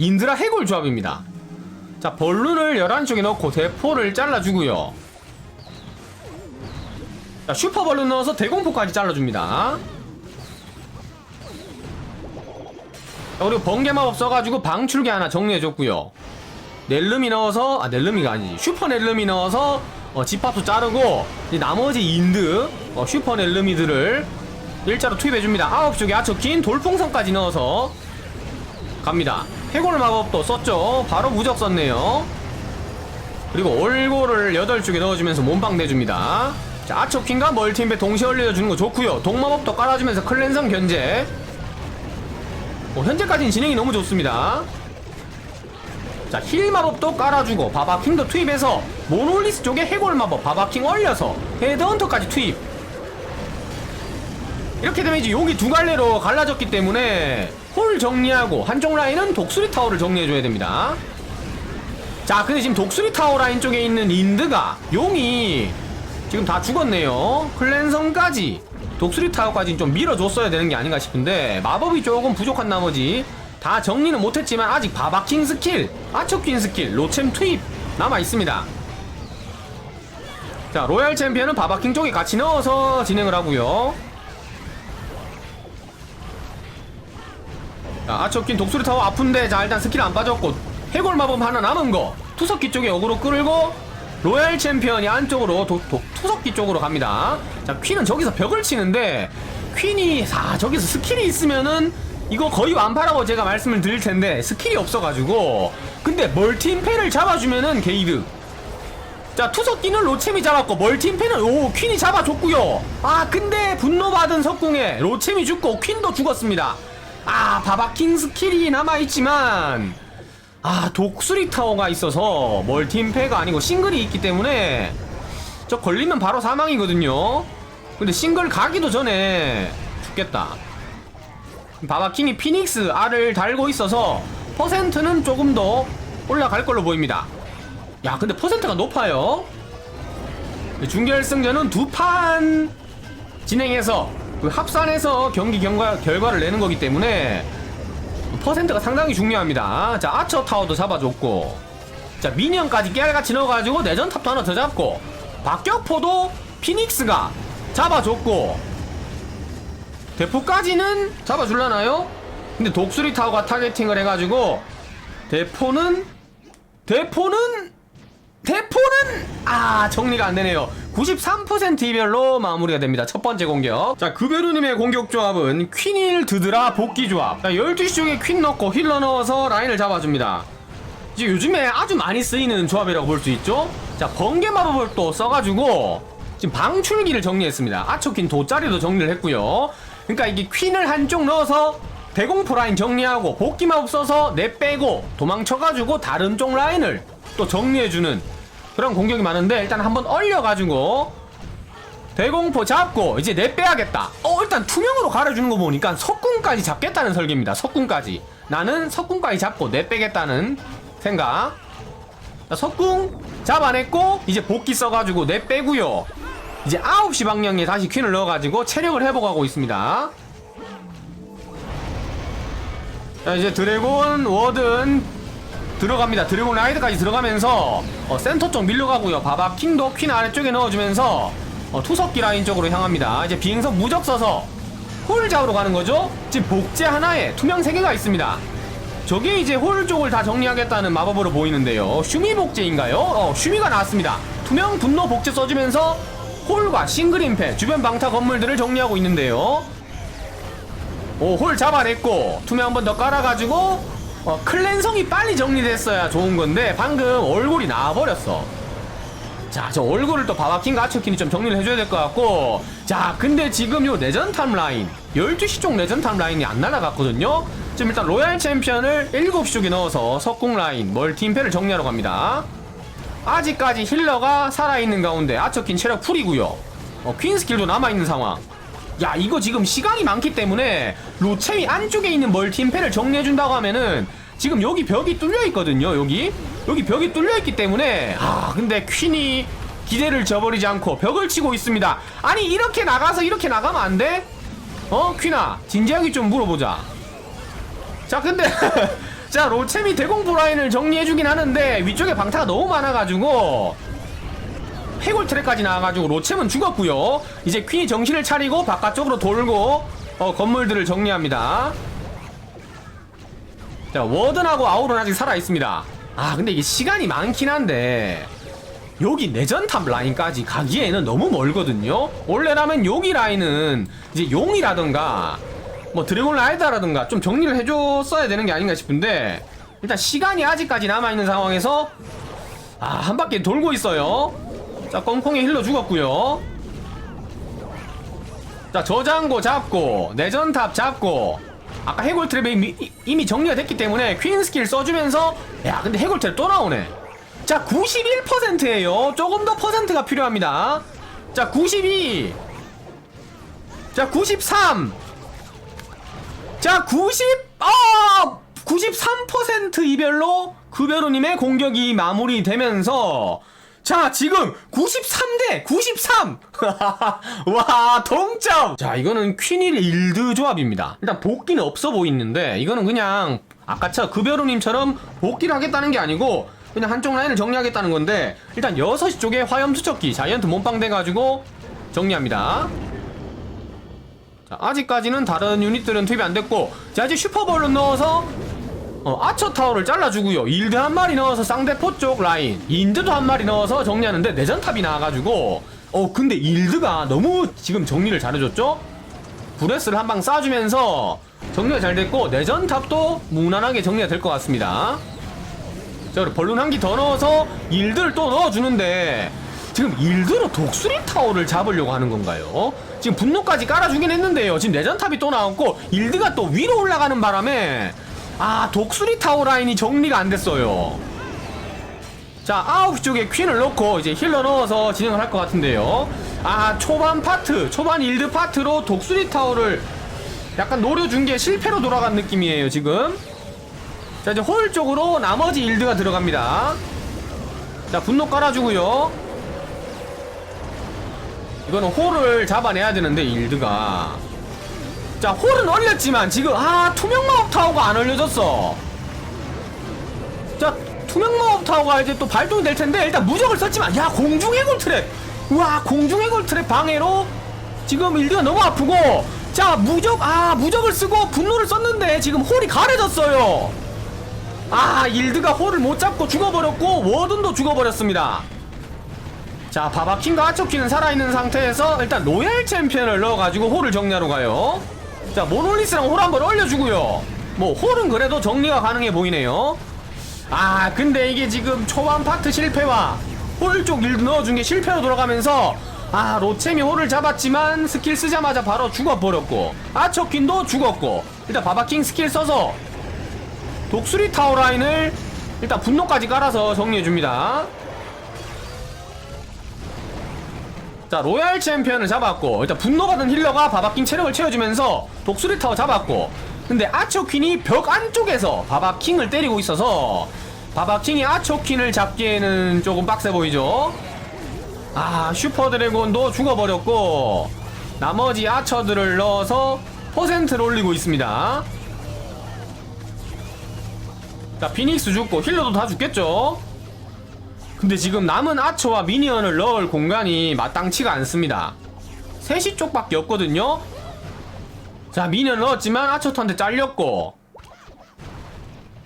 인드라 해골 조합입니다. 자, 벌룬을 11쪽에 넣고 대포를 잘라주고요. 자, 슈퍼 벌룬 넣어서 대공포까지 잘라줍니다. 자, 그리고 번개 마법 써가지고 방출기 하나 정리해줬고요. 넬름이 넣어서, 아, 넬름이가 아니지. 슈퍼 넬름이 넣어서, 어, 집합도 자르고, 나머지 인드, 어, 슈퍼 넬름이들을 일자로 투입해줍니다. 아홉 쪽에 아처킨 돌풍선까지 넣어서 갑니다. 해골 마법도 썼죠. 바로 무적 썼네요. 그리고 올고를 8쪽에 넣어주면서 몸빵 내줍니다. 자, 아처킨과 멀티인배 동시에 올려주는 거 좋고요. 동마법도 깔아주면서 클렌성 견제. 뭐 현재까지는 진행이 너무 좋습니다. 자, 힐 마법도 깔아주고 바바킹도 투입해서 모놀리스 쪽에 해골 마법 바바킹 올려서 헤드헌터까지 투입. 이렇게 되면 이제 여기 두 갈래로 갈라졌기 때문에 홀 정리하고 한쪽 라인은 독수리 타워를 정리해줘야 됩니다. 자, 근데 지금 독수리 타워 라인 쪽에 있는 인드가 용이 지금 다 죽었네요. 클랜성까지 독수리 타워까지 좀 밀어줬어야 되는 게 아닌가 싶은데 마법이 조금 부족한 나머지 다 정리는 못했지만 아직 바바킹 스킬, 아처퀸 스킬, 로챔 투입 남아 있습니다. 자, 로얄 챔피언은 바바킹 쪽에 같이 넣어서 진행을 하고요. 자, 아처킨 독수리 타워 아픈데 자 일단 스킬 안 빠졌고 해골 마법 하나 남은 거 투석기 쪽에 어그로 끌고 로얄 챔피언이 안쪽으로 도, 도, 투석기 쪽으로 갑니다. 자 퀸은 저기서 벽을 치는데 퀸이 아 저기서 스킬이 있으면은 이거 거의 완파라고 제가 말씀을 드릴 텐데 스킬이 없어가지고 근데 멀티임패를 잡아주면은 게이드. 자 투석기는 로챔이 잡았고 멀티임패는 오 퀸이 잡아줬고요. 아 근데 분노받은 석궁에 로챔이 죽고 퀸도 죽었습니다 아 바바킹 스킬이 남아있지만 아 독수리 타워가 있어서 멀티임패가 아니고 싱글이 있기 때문에 저 걸리면 바로 사망이거든요. 근데 싱글 가기도 전에 죽겠다. 바바킹이 피닉스 R을 달고 있어서 퍼센트는 조금 더 올라갈 걸로 보입니다. 야 근데 퍼센트가 높아요. 준결승전은 두 판 진행해서 그 합산해서 경기 경과, 결과를 내는 거기 때문에 퍼센트가 상당히 중요합니다 자 아처 타워도 잡아줬고 자 미니언까지 깨알같이 넣어가지고 내전 탑도 하나 더 잡고 박격포도 피닉스가 잡아줬고 대포까지는 잡아줄라나요? 근데 독수리 타워가 타겟팅을 해가지고 대포는 대포는 대포는 아 정리가 안 되네요. 93% 이별로 마무리가 됩니다. 첫 번째 공격. 자 그베르님의 공격 조합은 퀸일 드드라 복귀 조합. 자 12시 쪽에 퀸 넣고 힐러 넣어서 라인을 잡아줍니다. 이제 요즘에 아주 많이 쓰이는 조합이라고 볼 수 있죠. 자 번개 마법을 또 써가지고 지금 방출기를 정리했습니다. 아초킨 돗자리도 정리를 했고요. 그러니까 이게 퀸을 한쪽 넣어서 대공포 라인 정리하고 복귀 마법 써서 내 빼고 도망쳐가지고 다른 쪽 라인을 또 정리해주는 그런 공격이 많은데 일단 한번 얼려가지고 대공포 잡고 이제 내 빼야겠다. 어 일단 투명으로 가려주는 거 보니까 석궁까지 잡겠다는 설계입니다. 석궁까지 나는 석궁까지 잡고 내 빼겠다는 생각. 자, 석궁 잡아냈고 이제 복귀 써가지고 내 빼고요. 이제 9시 방향에 다시 퀸을 넣어가지고 체력을 회복하고 있습니다. 자 이제 드래곤 워든 들어갑니다. 드래곤 라이드까지 들어가면서 어, 센터 쪽 밀려가고요. 바바 킹도 퀸 아래쪽에 넣어주면서 어, 투석기 라인 쪽으로 향합니다. 이제 비행선 무적 써서 홀 잡으러 가는 거죠. 지금 복제 하나에 투명 세 개가 있습니다. 저게 이제 홀 쪽을 다 정리하겠다는 마법으로 보이는데요. 슈미 복제인가요? 어, 슈미가 나왔습니다. 투명 분노 복제 써주면서 홀과 싱글 임패 주변 방타 건물들을 정리하고 있는데요. 오, 홀 잡아냈고, 투명 한 번 더 깔아가지고, 어, 클랜성이 빨리 정리됐어야 좋은 건데, 방금 얼굴이 나와버렸어. 자, 저 얼굴을 또 바바킹과 아처킨이 좀 정리를 해줘야 될 것 같고, 자, 근데 지금 요 내전 탑 라인, 12시 쪽 내전 탑 라인이 안 날아갔거든요? 지금 일단 로얄 챔피언을 7시 쪽에 넣어서 석궁 라인, 멀티임패를 정리하러 갑니다. 아직까지 힐러가 살아있는 가운데 아처킨 체력 풀이고요 어, 퀸 스킬도 남아있는 상황. 야 이거 지금 시간이 많기 때문에 로체이 안쪽에 있는 멀티임패를 정리해준다고 하면은 지금 여기 벽이 뚫려 있거든요 여기. 여기 벽이 뚫려 있기 때문에 아 근데 퀸이 기대를 저버리지 않고 벽을 치고 있습니다. 아니 이렇게 나가서 이렇게 나가면 안 돼? 어 퀸아 진지하게 좀 물어보자. 자 근데 자 로체미 대공포 라인을 정리해주긴 하는데 위쪽에 방타가 너무 많아가지고 해골 트랙까지 나와가지고 로체는 죽었고요. 이제 퀸이 정신을 차리고 바깥쪽으로 돌고 어, 건물들을 정리합니다. 자 워든하고 아우는 아직 살아있습니다. 아 근데 이게 시간이 많긴 한데 여기 내전탑 라인까지 가기에는 너무 멀거든요. 원래라면 여기 라인은 이제 용이라던가 뭐 드래곤 라이더라든가 좀 정리를 해줬어야 되는 게 아닌가 싶은데 일단 시간이 아직까지 남아있는 상황에서 아 한 바퀴 돌고 있어요 자 꽁꽁이 힐러 죽었고요 자 저장고 잡고 내전탑 잡고 아까 해골 트랩이 이미, 정리가 됐기 때문에 퀸 스킬 써주면서 야 근데 해골 트랩 또 나오네 자 91%예요 조금 더 퍼센트가 필요합니다 자 92. 자 93. 자 90. 아 93% 이별로 급여로님의 공격이 마무리되면서 자 지금 93대 93. 와 동점. 자 이거는 퀸일 일드 조합입니다. 일단 복귀는 없어 보이는데 이거는 그냥 아까처 급여로님처럼 복귀를 하겠다는 게 아니고 그냥 한쪽 라인을 정리하겠다는 건데 일단 6시 쪽에 화염 투척기 자이언트 몸빵 돼가지고 정리합니다. 자, 아직까지는 다른 유닛들은 투입이 안 됐고 자 이제 슈퍼볼로 넣어서 어, 아처 타워를 잘라주고요. 일드 한 마리 넣어서 쌍대포 쪽 라인. 인드도 한 마리 넣어서 정리하는데 내전탑이 나와가지고. 어 근데 일드가 너무 지금 정리를 잘해줬죠? 브레스를 한 방 쏴주면서 정리가 잘 됐고 내전탑도 무난하게 정리가 될 것 같습니다. 자 그리고 벌룬 한 기 더 넣어서 일드를 또 넣어주는데 지금 일드로 독수리 타워를 잡으려고 하는 건가요? 지금 분노까지 깔아주긴 했는데요. 지금 내전탑이 또 나왔고 일드가 또 위로 올라가는 바람에 아 독수리 타워 라인이 정리가 안 됐어요. 자 9시 쪽에 퀸을 넣고 이제 힐러 넣어서 진행을 할 것 같은데요. 아 초반 파트 초반 일드 파트로 독수리 타워를 약간 노려준 게 실패로 돌아간 느낌이에요 지금. 자 이제 홀 쪽으로 나머지 일드가 들어갑니다. 자 분노 깔아주고요. 이거는 홀을 잡아내야 되는데 일드가 자 홀은 얼렸지만 지금 아 투명 마법 타워가 안 얼려졌어. 자 투명 마법 타워가 이제 또 발동이 될 텐데 일단 무적을 썼지만 야 공중 해골 트랩. 와 공중 해골 트랩 방해로 지금 일드가 너무 아프고. 자 무적 아 무적을 쓰고 분노를 썼는데 지금 홀이 가려졌어요. 아 일드가 홀을 못 잡고 죽어버렸고 워든도 죽어버렸습니다. 자 바바킹과 아초키는 살아있는 상태에서 일단 로얄 챔피언을 넣어가지고 홀을 정리하러 가요 자 모놀리스랑 홀 한번 얼려주고요. 뭐 홀은 그래도 정리가 가능해 보이네요. 아 근데 이게 지금 초반 파트 실패와 홀 쪽 일도 넣어준 게 실패로 돌아가면서 아 로챔이 홀을 잡았지만 스킬 쓰자마자 바로 죽어버렸고 아초킨도 죽었고 일단 바바킹 스킬 써서 독수리 타워 라인을 일단 분노까지 깔아서 정리해줍니다 자 로얄 챔피언을 잡았고 일단 분노받은 힐러가 바바킹 체력을 채워주면서 독수리 타워 잡았고 근데 아초퀸이 벽 안쪽에서 바바킹을 때리고 있어서 바바킹이 아초퀸을 잡기에는 조금 빡세 보이죠? 아 슈퍼드래곤도 죽어버렸고 나머지 아처들을 넣어서 퍼센트를 올리고 있습니다. 자 피닉스 죽고 힐러도 다 죽겠죠 근데 지금 남은 아처와 미니언을 넣을 공간이 마땅치가 않습니다. 3시 쪽밖에 없거든요? 자 미니언 넣었지만 아처한테 잘렸고.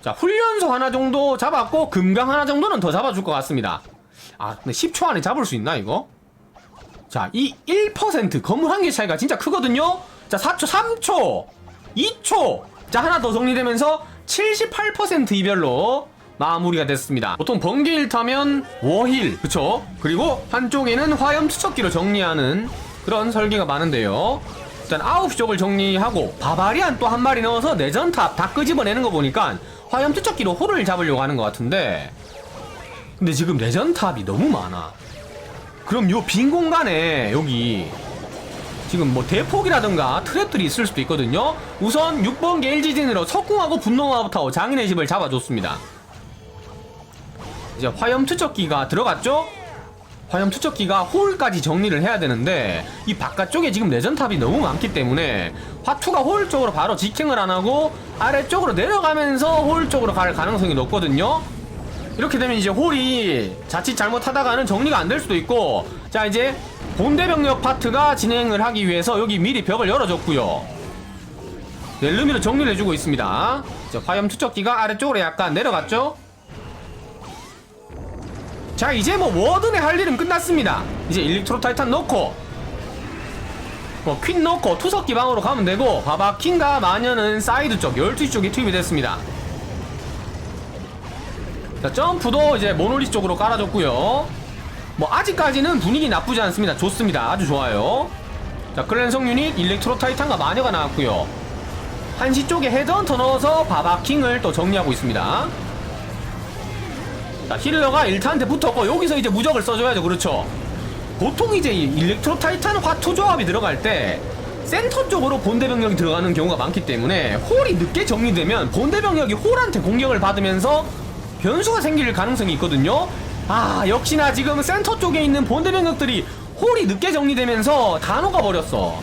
자 훈련소 하나 정도 잡았고 금강 하나 정도는 더 잡아줄 것 같습니다. 아 근데 10초 안에 잡을 수 있나 이거? 자 이 1% 건물 한 개 차이가 진짜 크거든요? 자 4초 3초 2초. 자 하나 더 정리되면서 78% 이별로 마무리가 됐습니다. 보통 번개 일 타면 워힐 그쵸? 그리고 한쪽에는 화염 투척기로 정리하는 그런 설계가 많은데요. 일단 9시 쪽을 정리하고 바바리안 또 한 마리 넣어서 내전탑 다 끄집어내는 거 보니까 화염 투척기로 홀을 잡으려고 하는 것 같은데. 근데 지금 내전탑이 너무 많아. 그럼 요 빈 공간에 여기 지금 뭐 대폭이라든가 트랩들이 있을 수도 있거든요. 우선 6번 게일지진으로 석궁하고 분노마부터 장인의 집을 잡아줬습니다 이제 화염 투척기가 들어갔죠? 화염 투척기가 홀까지 정리를 해야 되는데 이 바깥쪽에 지금 레전탑이 너무 많기 때문에 화투가 홀 쪽으로 바로 직행을 안 하고 아래쪽으로 내려가면서 홀 쪽으로 갈 가능성이 높거든요. 이렇게 되면 이제 홀이 자칫 잘못하다가는 정리가 안 될 수도 있고 자 이제 본대 병력 파트가 진행을 하기 위해서 여기 미리 벽을 열어줬고요. 넬르미로 정리를 해주고 있습니다. 자, 화염 투척기가 아래쪽으로 약간 내려갔죠? 자 이제 뭐 워든의 할 일은 끝났습니다. 이제 일렉트로 타이탄 넣고 뭐 퀸 넣고 투석 기방으로 가면 되고 바바킹과 마녀는 사이드 쪽 12시 쪽에 투입이 됐습니다. 자 점프도 이제 모노리 쪽으로 깔아줬고요. 뭐 아직까지는 분위기 나쁘지 않습니다. 좋습니다. 아주 좋아요. 자 클랜성 유닛 일렉트로 타이탄과 마녀가 나왔고요. 한시 쪽에 헤드헌터 넣어서 바바킹을 또 정리하고 있습니다 자, 힐러가 1타한테 붙었고 여기서 이제 무적을 써줘야죠. 그렇죠. 보통 이제 이 일렉트로 타이탄 화투 조합이 들어갈 때 센터 쪽으로 본대 병력이 들어가는 경우가 많기 때문에 홀이 늦게 정리되면 본대 병력이 홀한테 공격을 받으면서 변수가 생길 가능성이 있거든요. 아 역시나 지금 센터 쪽에 있는 본대 병력들이 홀이 늦게 정리되면서 다 녹아버렸어.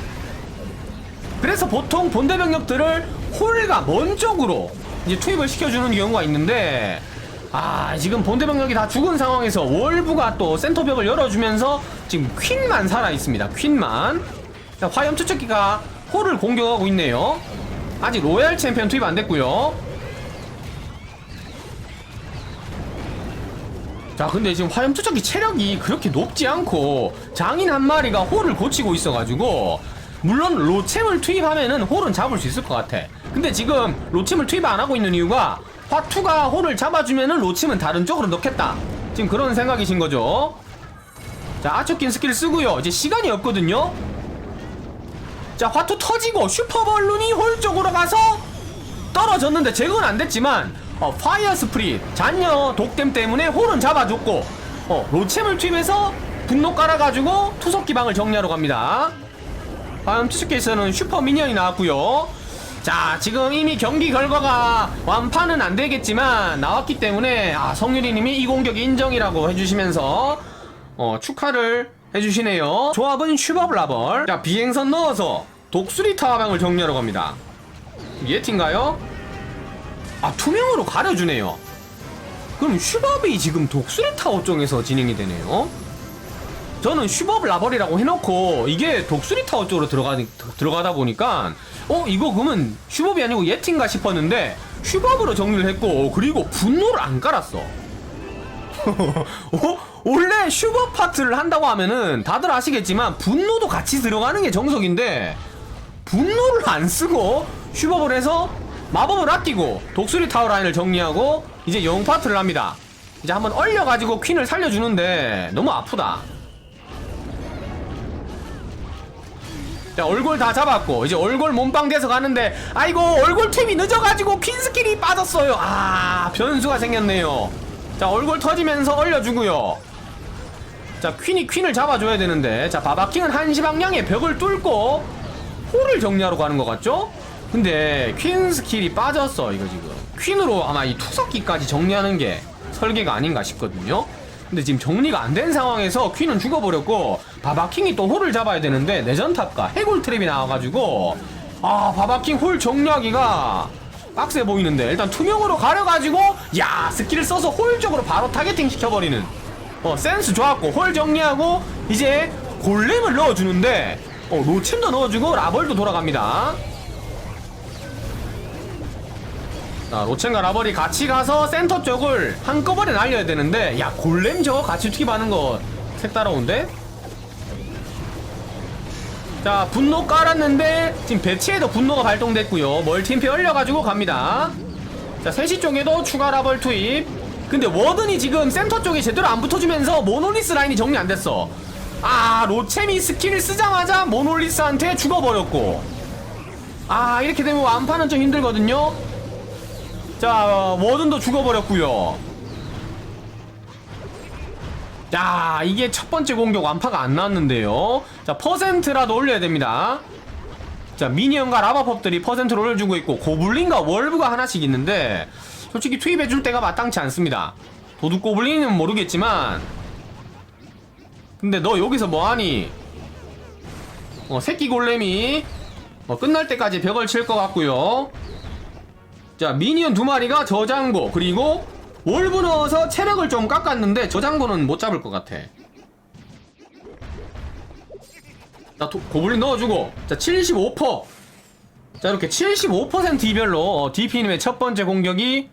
그래서 보통 본대 병력들을 홀가 먼 쪽으로 이제 투입을 시켜주는 경우가 있는데 아 지금 본대 병력이 다 죽은 상황에서 월부가 또 센터 벽을 열어주면서 지금 퀸만 살아 있습니다. 퀸만 자, 화염 추적기가 홀을 공격하고 있네요. 아직 로얄 챔피언 투입 안 됐고요. 자 근데 지금 화염 투척기 체력이 그렇게 높지 않고 장인 한 마리가 홀을 고치고 있어가지고 물론 로챔을 투입하면은 홀은 잡을 수 있을 것 같아 근데 지금 로챔을 투입 안 하고 있는 이유가 화투가 홀을 잡아주면은 로챔은 다른 쪽으로 넣겠다 지금 그런 생각이신 거죠 자 아초킨 스킬 쓰고요 이제 시간이 없거든요 자 화투 터지고 슈퍼벌룬이 홀 쪽으로 가서 떨어졌는데 제거는 안 됐지만 어, 파이어 스프릿 잔여 독댐 때문에 홀은 잡아줬고 어, 로챔을 투입해서 분노 깔아가지고 투석 기방을 정리하러 갑니다. 다음 투스케이스는 슈퍼 미니언이 나왔고요. 자 지금 이미 경기 결과가 완판은 안 되겠지만 나왔기 때문에 아 성유리님이 이 공격 인정이라고 해주시면서 어, 축하를 해주시네요. 조합은 슈퍼블라벌. 자 비행선 넣어서 독수리 타워방을 정리하러 갑니다. 예티인가요? 아 투명으로 가려주네요 그럼 슈법이 지금 독수리 타워 쪽에서 진행이 되네요 저는 슈법 라벌이라고 해놓고 이게 독수리 타워 쪽으로 들어가, 들어가다 보니까 어 이거 그러면 슈법이 아니고 예틴가 싶었는데 슈법으로 정리를 했고 그리고 분노를 안 깔았어 어? 원래 슈법 파트를 한다고 하면은 다들 아시겠지만 분노도 같이 들어가는 게 정석인데 분노를 안 쓰고 슈법을 해서 마법을 아끼고 독수리 타워 라인을 정리하고 이제 영 파트를 합니다. 이제 한번 얼려가지고 퀸을 살려주는데 너무 아프다. 자 얼굴 다 잡았고 이제 얼굴 몸빵 돼서 가는데 아이고 얼굴 틈이 늦어가지고 퀸 스킬이 빠졌어요. 아 변수가 생겼네요. 자 얼굴 터지면서 얼려주고요. 자 퀸이 퀸을 잡아줘야 되는데 자 바바킹은 한시 방향에 벽을 뚫고 홀을 정리하러 가는 것 같죠? 근데 퀸 스킬이 빠졌어 이거 지금 퀸으로 아마 이 투석기까지 정리하는 게 설계가 아닌가 싶거든요 근데 지금 정리가 안 된 상황에서 퀸은 죽어버렸고 바바킹이 또 홀을 잡아야 되는데 내전탑과 해골 트랩이 나와가지고 아 바바킹 홀 정리하기가 빡세 보이는데 일단 투명으로 가려가지고 야 스킬을 써서 홀 쪽으로 바로 타겟팅 시켜버리는. 어 센스 좋았고 홀 정리하고 이제 골렘을 넣어주는데 어 로챔도 넣어주고 라벌도 돌아갑니다 자, 로첸과 라벌이 같이 가서 센터 쪽을 한꺼번에 날려야 되는데 야 골렘 저거 같이 투입하는 거 색다르운데? 자 분노 깔았는데 지금 배치에도 분노가 발동됐고요. 멀티임피 열려가지고 갑니다. 자 3시 쪽에도 추가 라벌 투입. 근데 워든이 지금 센터 쪽에 제대로 안 붙어주면서 모놀리스 라인이 정리 안 됐어. 아 로챔이 스킬을 쓰자마자 모놀리스한테 죽어버렸고. 아 이렇게 되면 완파는 좀 힘들거든요 자 워든도 죽어버렸고요 자 이게 첫 번째 공격 완파가 안 나왔는데요 자 퍼센트라도 올려야 됩니다 자 미니언과 라바법들이 퍼센트를 올려주고 있고 고블린과 월브가 하나씩 있는데 솔직히 투입해줄 때가 마땅치 않습니다 도둑 고블린은 모르겠지만 근데 너 여기서 뭐하니? 어, 새끼 골렘이 어, 끝날 때까지 벽을 칠 것 같고요. 자, 미니언 두 마리가 저장고 그리고 월브 넣어서 체력을 좀 깎았는데 저장고는 못 잡을 것 같아. 자, 도- 고블린 넣어주고 자, 75%. 자, 이렇게 75% 이별로 어, DP님의 첫 번째 공격이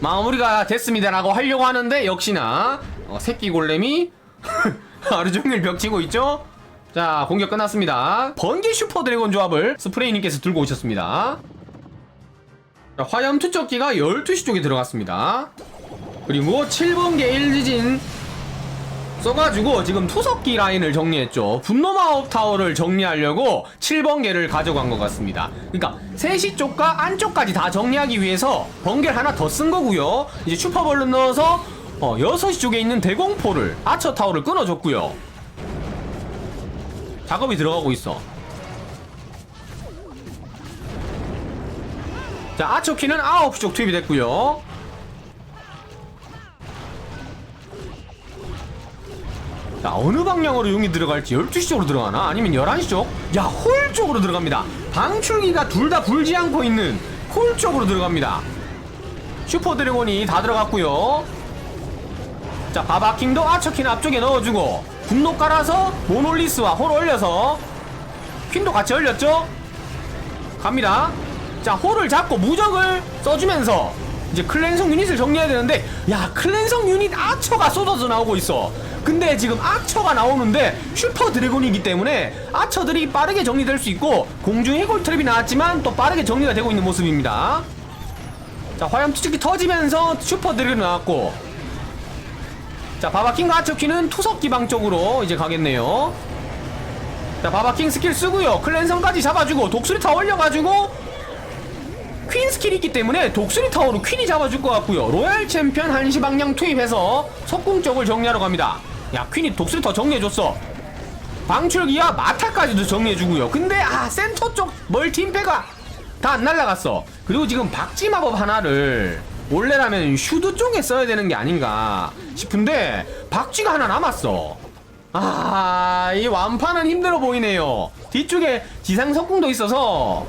마무리가 됐습니다 라고 하려고 하는데 역시나 어, 새끼 골렘이 하루 종일 벽 치고 있죠. 자, 공격 끝났습니다. 번개 슈퍼 드래곤 조합을 스프레이님께서 들고 오셨습니다. 자, 화염 투척기가 12시 쪽에 들어갔습니다. 그리고 7번개 1지진 써가지고 지금 투석기 라인을 정리했죠. 분노마법 타워를 정리하려고 7번개를 가져간 것 같습니다. 그러니까 3시 쪽과 안쪽까지 다 정리하기 위해서 번개를 하나 더 쓴 거고요. 이제 슈퍼벌룬 넣어서 어, 6시 쪽에 있는 대공포를 아처 타워를 끊어줬고요. 작업이 들어가고 있어. 자, 아처키는 9시 쪽 투입이 됐고요. 자, 어느 방향으로 용이 들어갈지 12시 쪽으로 들어가나? 아니면 11시 쪽? 야, 홀 쪽으로 들어갑니다. 방출기가 둘 다 불지 않고 있는 홀 쪽으로 들어갑니다. 슈퍼 드래곤이 다 들어갔고요. 자, 바바킹도 아처킨 앞쪽에 넣어주고 분노 깔아서 모놀리스와 홀 올려서 퀸도 같이 올렸죠? 갑니다. 자, 홀을 잡고 무적을 써주면서 이제 클랜성 유닛을 정리해야 되는데 야, 클랜성 유닛 아처가 쏟아져 나오고 있어. 근데 지금 아처가 나오는데 슈퍼 드래곤이기 때문에 아처들이 빠르게 정리될 수 있고 공중 해골 트랩이 나왔지만 또 빠르게 정리가 되고 있는 모습입니다. 자, 화염 투척기 터지면서 슈퍼 드래곤 나왔고 자, 바바킹과 아처키는 투석 기방 쪽으로 이제 가겠네요. 자, 바바킹 스킬 쓰고요. 클랜성까지 잡아주고 독수리 타워 올려가지고 퀸 스킬이 있기 때문에 독수리 타워로 퀸이 잡아줄 것 같고요. 로얄 챔피언 한시 방향 투입해서 석궁 쪽을 정리하러 갑니다. 야, 퀸이 독수리 타워 정리해줬어. 방출기와 마타까지도 정리해주고요. 근데 아 센터 쪽 멀티 임페가 다 안 날라갔어. 그리고 지금 박쥐 마법 하나를 원래라면 슈드 쪽에 써야 되는 게 아닌가 싶은데 박쥐가 하나 남았어. 아, 이 완파는 힘들어 보이네요. 뒤쪽에 지상 석궁도 있어서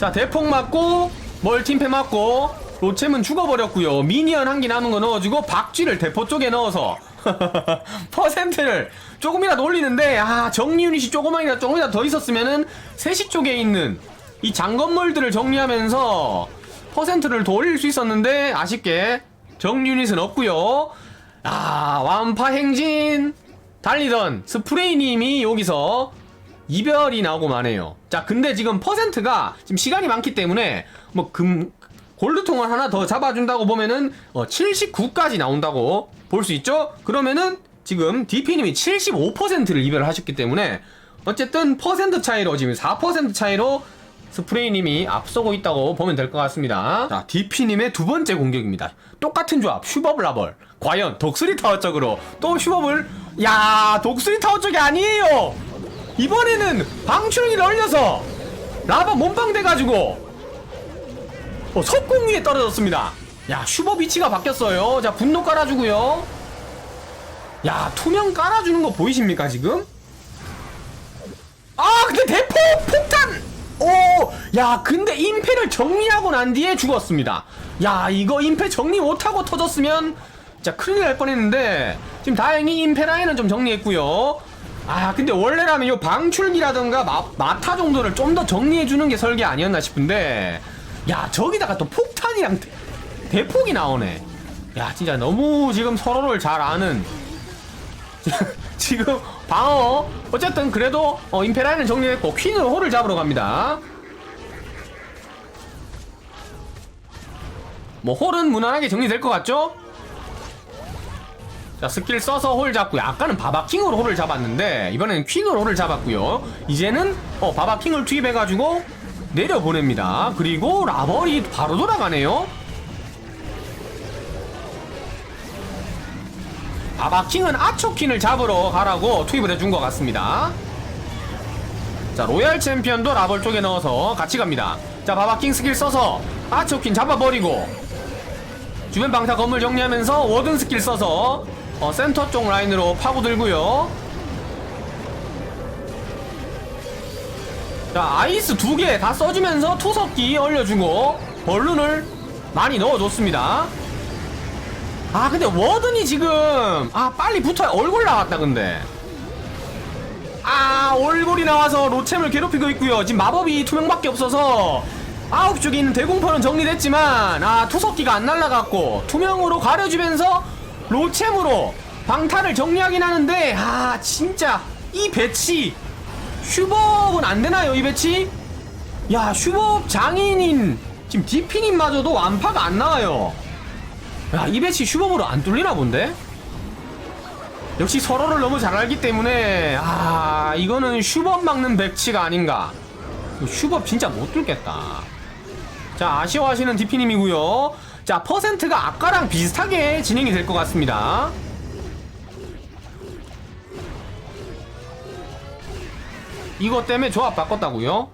자 대폭 맞고 멀팀패 맞고 로챔은 죽어버렸고요. 미니언 한 개 남은 거 넣어주고 박쥐를 대포 쪽에 넣어서 퍼센트를 조금이라도 올리는데 아 정리 유닛이 조금만이라 조금이라도 더 있었으면은 3시 쪽에 있는 이 장건물들을 정리하면서 퍼센트를 더 올릴 수 있었는데 아쉽게 정리 유닛은 없고요. 아 완파 행진. 달리던 스프레이님이 여기서 이별이 나오고 마네요. 자, 근데 지금 퍼센트가 지금 시간이 많기 때문에 뭐 금 골드통을 하나 더 잡아준다고 보면은 어, 79까지 나온다고 볼 수 있죠? 그러면은 지금 DP님이 75%를 이별을 하셨기 때문에 어쨌든 퍼센트 차이로 지금 4% 차이로 스프레이님이 앞서고 있다고 보면 될 것 같습니다. 자, DP님의 두 번째 공격입니다. 똑같은 조합, 슈버블 라벌. 과연 독수리 타워 쪽으로 또 슈버블? 야, 독수리 타워 쪽이 아니에요! 이번에는 방출기를 올려서 라바 몸빵 돼가지고 어, 석궁 위에 떨어졌습니다. 야 슈버 위치가 바뀌었어요. 자 분노 깔아주고요. 야 투명 깔아주는 거 보이십니까 지금? 아 근데 대포 폭탄! 오, 야 근데 임페를 정리하고 난 뒤에 죽었습니다. 야 이거 임페 정리 못하고 터졌으면 진짜 큰일 날 뻔했는데 지금 다행히 임페 라인은 좀 정리했고요. 아 근데 원래라면 요 방출기라든가 마, 마타 정도를 좀 더 정리해주는 게 설계 아니었나 싶은데 야 저기다가 또 폭탄이랑 대, 대폭이 나오네. 야 진짜 너무 지금 서로를 잘 아는. 지금 방어 어쨌든 그래도 어, 임페라인을 정리했고 퀸은 홀을 잡으러 갑니다. 뭐 홀은 무난하게 정리될 것 같죠? 자 스킬 써서 홀 잡고요 아까는 바바킹으로 홀을 잡았는데 이번에는 퀸으로 홀을 잡았고요. 이제는 어 바바킹을 투입해가지고 내려보냅니다. 그리고 라벌이 바로 돌아가네요. 바바킹은 아초킹을 잡으러 가라고 투입을 해준 것 같습니다. 자 로얄 챔피언도 라벌 쪽에 넣어서 같이 갑니다. 자 바바킹 스킬 써서 아초킹 잡아버리고 주변 방사 건물 정리하면서 워든 스킬 써서 어, 센터 쪽 라인으로 파고들고요. 자, 아이스 두 개 다 써주면서 투석기 얼려주고 벌룬을 많이 넣어줬습니다. 아, 근데 워든이 지금 아 빨리 붙어야 얼굴 나왔다 근데. 아, 얼굴이 나와서 로챔을 괴롭히고 있고요. 지금 마법이 투명밖에 없어서 아홉 쪽에 있는 대공포는 정리됐지만 아 투석기가 안 날라갔고 투명으로 가려주면서 로챔으로 방탄을 정리하긴 하는데 아 진짜 이 배치 슈법은 안 되나요 이 배치? 야 슈법 장인인 지금 디피님마저도 완파가 안 나와요. 야 이 배치 슈법으로 안 뚫리나 본데? 역시 서로를 너무 잘 알기 때문에 아 이거는 슈법 막는 배치가 아닌가. 슈법 진짜 못 뚫겠다. 자 아쉬워하시는 디피님이고요. 자 퍼센트가 아까랑 비슷하게 진행이 될 것 같습니다. 이것 때문에 조합 바꿨다고요?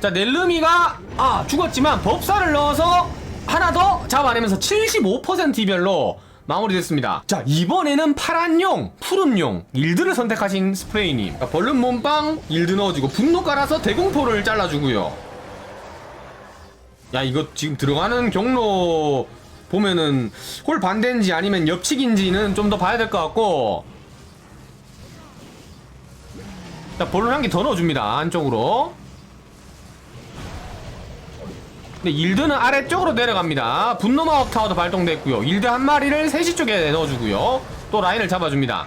자 넬르미가 아 죽었지만 법사를 넣어서 하나 더 잡아내면서 75% 이별로 마무리됐습니다. 자 이번에는 파란용, 푸른용, 일드를 선택하신 스프레이님. 자, 벌룬 몸빵 일드 넣어주고 분노 깔아서 대공포를 잘라주고요. 야 이거 지금 들어가는 경로 보면은 홀 반대인지 아니면 옆치기인지는 좀 더 봐야 될 것 같고. 자 볼론 한개 더 넣어줍니다 안쪽으로. 근데 일드는 아래쪽으로 내려갑니다. 분노 마법 타워도 발동됐고요. 일드 한 마리를 3시 쪽에 넣어주고요. 또 라인을 잡아줍니다.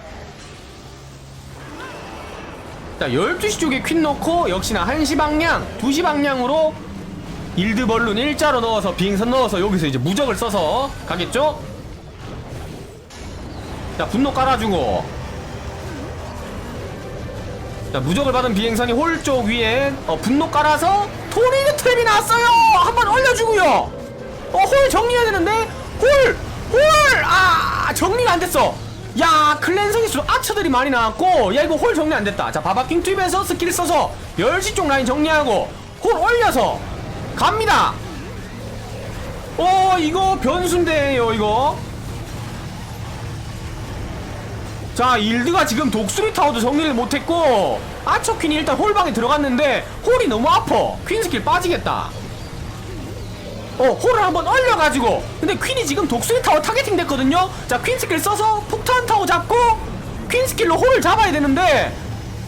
자 12시 쪽에 퀸 넣고 역시나 1시 방향 2시 방향으로 일드 벌룬 일자로 넣어서 비행선 넣어서 여기서 이제 무적을 써서 가겠죠? 자 분노 깔아주고. 자 무적을 받은 비행선이 홀 쪽 위에 어, 분노 깔아서 토리드 트랩이 나왔어요! 한번 올려주고요! 어홀 정리해야 되는데? 홀홀아 정리가 안 됐어! 야 클랜성이 수 아처들이 많이 나왔고 야 이거 홀 정리 안 됐다. 자 바바킹 튜브에서 스킬 써서 10시 쪽 라인 정리하고 홀 올려서 갑니다! 어 이거 변수인데요 이거. 자 일드가 지금 독수리 타워도 정리를 못했고 아처퀸이 일단 홀방에 들어갔는데 홀이 너무 아파. 퀸 스킬 빠지겠다. 어 홀을 한번 얼려가지고. 근데 퀸이 지금 독수리 타워 타겟팅 됐거든요? 자 퀸 스킬 써서 폭탄 타워 잡고 퀸 스킬로 홀을 잡아야 되는데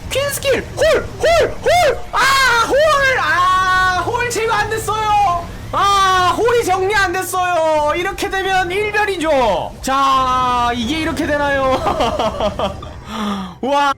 퀸 스킬 홀 홀 홀 아 홀 아 홀 제거 안 됐어요! 아 홀이 정리 안 됐어요! 이렇게 되면 일별이죠! 자 이게 이렇게 되나요? 와